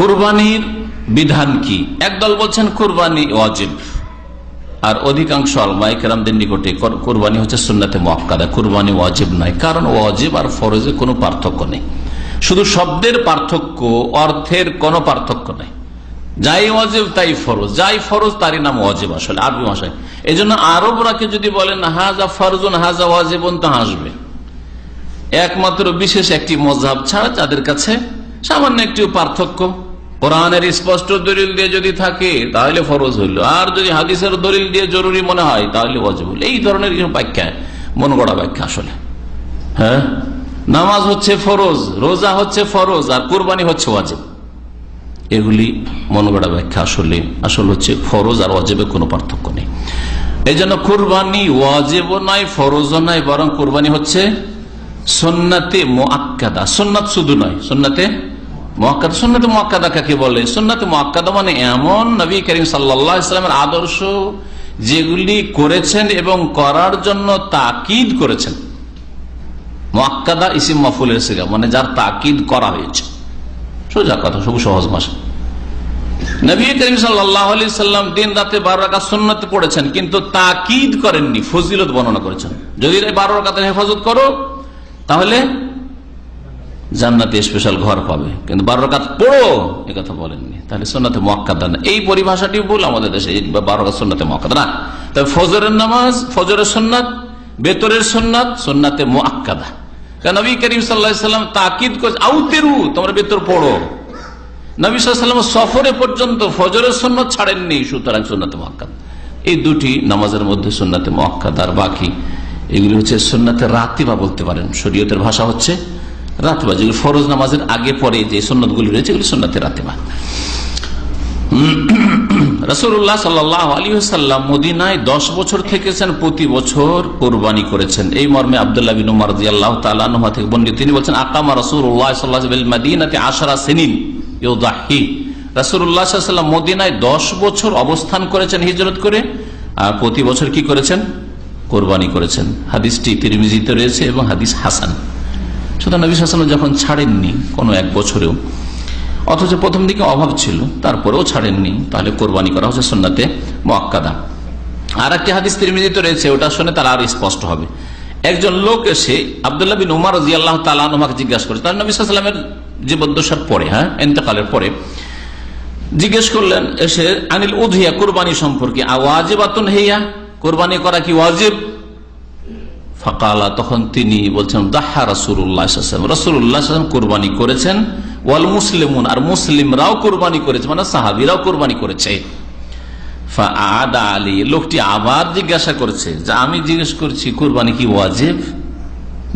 কুরবানির বিধান কি? একদল বলছেন, কুরবানি ওয়াজিব। আর অধিকাংশ আলমাইকেরামদের নিকটে কর- কুরবানি হচ্ছে সুন্নাতে মক্কাদা কুরবানি ওয়াজিব নয়, কারণ ওয়াজিব আর ফরজে কোনো পার্থক্য নেই। শুধু শব্দের পার্থক্য, অর্থের কোনো পার্থক্য নেই। যাই ওয়াজিব, তাই ফরজ। যাই ফরজ, তারই নাম ওয়াজিব আসলে, আরবি ভাষায়। এই জন্য আরবরাকে যদি বলেন, হাজা ফরজুন, হাজা ওয়াজিবন তো হাসবে। একমাত্র বিশেষ একটি মজাব ছাড়া যাদের কাছে সামান্য একটি পার্থক্য কোরআনের স্পষ্ট দলিল দিয়ে যদি থাকে, তাহলে ফরজ হইল। আর যদি হাদিসের দলিল দিয়ে জরুরি মনে হয়, তাহলে হইল। এই ধরনের কিছু ব্যাখ্যা, মন গড়া ব্যাখ্যা আসলে। হ্যাঁ? নামাজ হচ্ছে ফরজ, রোজা হচ্ছে ফরজ, আর কোরবানি হচ্ছে ওয়াজিব। এগুলি মন গড়া ব্যাখ্যা আসলে, আসল হচ্ছে ফরজ আর ওয়াজিবে কোনো পার্থক্য নেই। এই জন্য কোরবানি ওয়াজিবও নাই, ফরজও নাই, বরং কোরবানি হচ্ছে সন্নাতে মোয়াক্কাদা সন্ন্যাত শুধু নয়, সন্নাতে মোয়াক্কাদা, সন্নাতে মোয়াক্কাদা কাকে বলে? সন্নাতে মোয়াক্কাদা মানে এমন নবী করিম সাল্লা ইসলামের আদর্শ যেগুলি করেছেন এবং করার জন্য তাকিদ করেছেন। মোয়াক্কাদা ইসিম মফুলের সিগা মানে যার তাকিদ করা হয়েছে। সোজা কথা সবু সহজ ভাষা। নবী করিম সাল্লাম দিন রাতে বারো রাখা সুন্নতে পড়েছেন, কিন্তু তাকিদ করেননি, ফজিলত বর্ণনা করেছেন। যদি বারো রাখাতে হেফাজত করো, তাহলে জান্নাতে স্পেশাল ঘর পাবে। কিন্তু বারো রাকাত পড়ো কথা বলেননি। তাহলে সোনাতে মক্কাদা না। এই পরিভাষাটি ভুল আমাদের দেশে। বারো রাকাত সোনাতে মক্কাদা না। তবে ফজরের নামাজ, ফজরের সোননাথ বেতরের সোননাথ সোননাতে মোয়াক্কাদা। কারণ নবী করিম সাল্লাম তাকিদ করছে, আউতেরু, তোমরা বেতর পড়ো। নবী সাল্লাম সফরে পর্যন্ত ফজরের সন্ন্যত ছাড়েননি, সুতরাং সুন্নাতে মহাক্কাদ এই দুটি নামাজের মধ্যে সুন্নাতে মহাক্কাদ আর বাকি, এগুলি হচ্ছে সুন্নাতে রাতিবা বলতে পারেন। শরীয়তের ভাষা হচ্ছে রাতিবা, যেগুলি ফরজ নামাজের আগে পরে যে সন্ন্যত গুলি রয়েছে, এগুলি সুন্নাতে রাতিবা। রসুল্লাহ সাল্লাহ আলী সাল্লাম মদিনায় দশ বছর থেকেছেন, প্রতি বছর কোরবানি করেছেন। এই মর্মে আবদুল্লাহ বিন উমার আল্লাহ তালানুমা থেকে বন্ডিত তিনি বলছেন, আকামা রসুল্লাহ সাল্লাহ মদিনাতে আশারা সেনিন রাসুল্লাহ সাল্লাম মদিনায় দশ বছর অবস্থান করেছেন হিজরত করে, আর প্রতি বছর কি করেছেন? কোরবানি করেছেন। হাদিসটি তিরমিজিতে রয়েছে এবং হাদিস হাসান। সুতরাং নবী হাসান যখন ছাড়েননি কোনো এক বছরেও, অথচ প্রথম দিকে অভাব ছিল, তারপরেও ছাড়েননি, তাহলে কোরবানি করা হচ্ছে সন্নাতে মোয়াক্কাদা। আর একটি হাদিস তিরমিজিতে রয়েছে, ওটা শুনে তার আর স্পষ্ট হবে। একজন লোক এসে আবদুল্লাহ বিন উমার রাজি আল্লাহ তালাকে জিজ্ঞাসা করে তার নবী সাল্লামের জীবদ্দশার পরে হ্যাঁ এতেকালের পরে, জিজ্ঞেস করলেন, এসে আনিল উধিয়া কোরবানি সম্পর্কে, আওয়াজিবাতুন হেয়া, কোরবানি করা কি ওয়াজিব? ফাকালা, তখন তিনি বলছেন, দাহা রসুল্লাহ রসুল্লাহ কোরবানি করেছেন, ওয়াল মুসলিমুন, আর মুসলিমরাও কোরবানি করেছে মানে সাহাবিরাও কোরবানি করেছে। আদা আলী, লোকটি আবার জিজ্ঞাসা করেছে যে, আমি জিজ্ঞেস করছি, কোরবানি কি ওয়াজেব?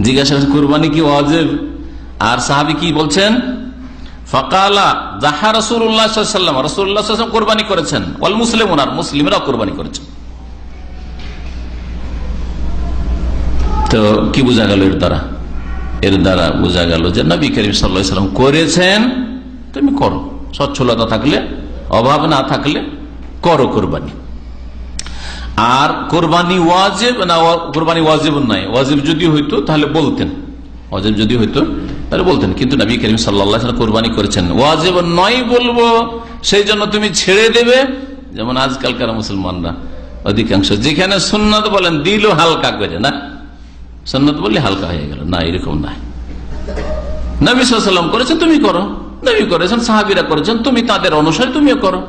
জিজ্ঞাসা করছি, কোরবানি কি ওয়াজেব? আর সাহাবি কি বলছেন? ফকালা জাহা রসুল্লাহ সাল্লাম রসুল্লাহ কোরবানি করেছেন, ওয়াল মুসলিমুন, আর মুসলিমরাও কোরবানি করেছেন তো কি বোঝা গেল এর দ্বারা? এর দ্বারা বোঝা গেল যে নবী করিম সাল্লাম করেছেন, তুমি করো। সচ্ছলতা থাকলে, অভাব না থাকলে করো কোরবানি। আর কোরবানি ওয়াজেব না কোরবানি ওয়াজিব নয় ওয়াজিব যদি হইতো, তাহলে বলতেন। ওয়াজিব যদি হইতো, তাহলে বলতেন। কিন্তু নবী করিম সাল্লাহ কোরবানি করেছেন। ওয়াজিব নয় বলব সেই জন্য তুমি ছেড়ে দেবে। যেমন আজকালকার মুসলমানরা, অধিকাংশ যেখানে সুন্নত বলেন দিল হালকা করে, না? সন্ন্যত বললে হালকা হয়ে গেল। না, এরকম নাই। নবী করেছেন, তুমি করো। নবী করেছেন, সাহাবিরা করেছেন, তুমি তাদের অনুসারে তুমিও করো।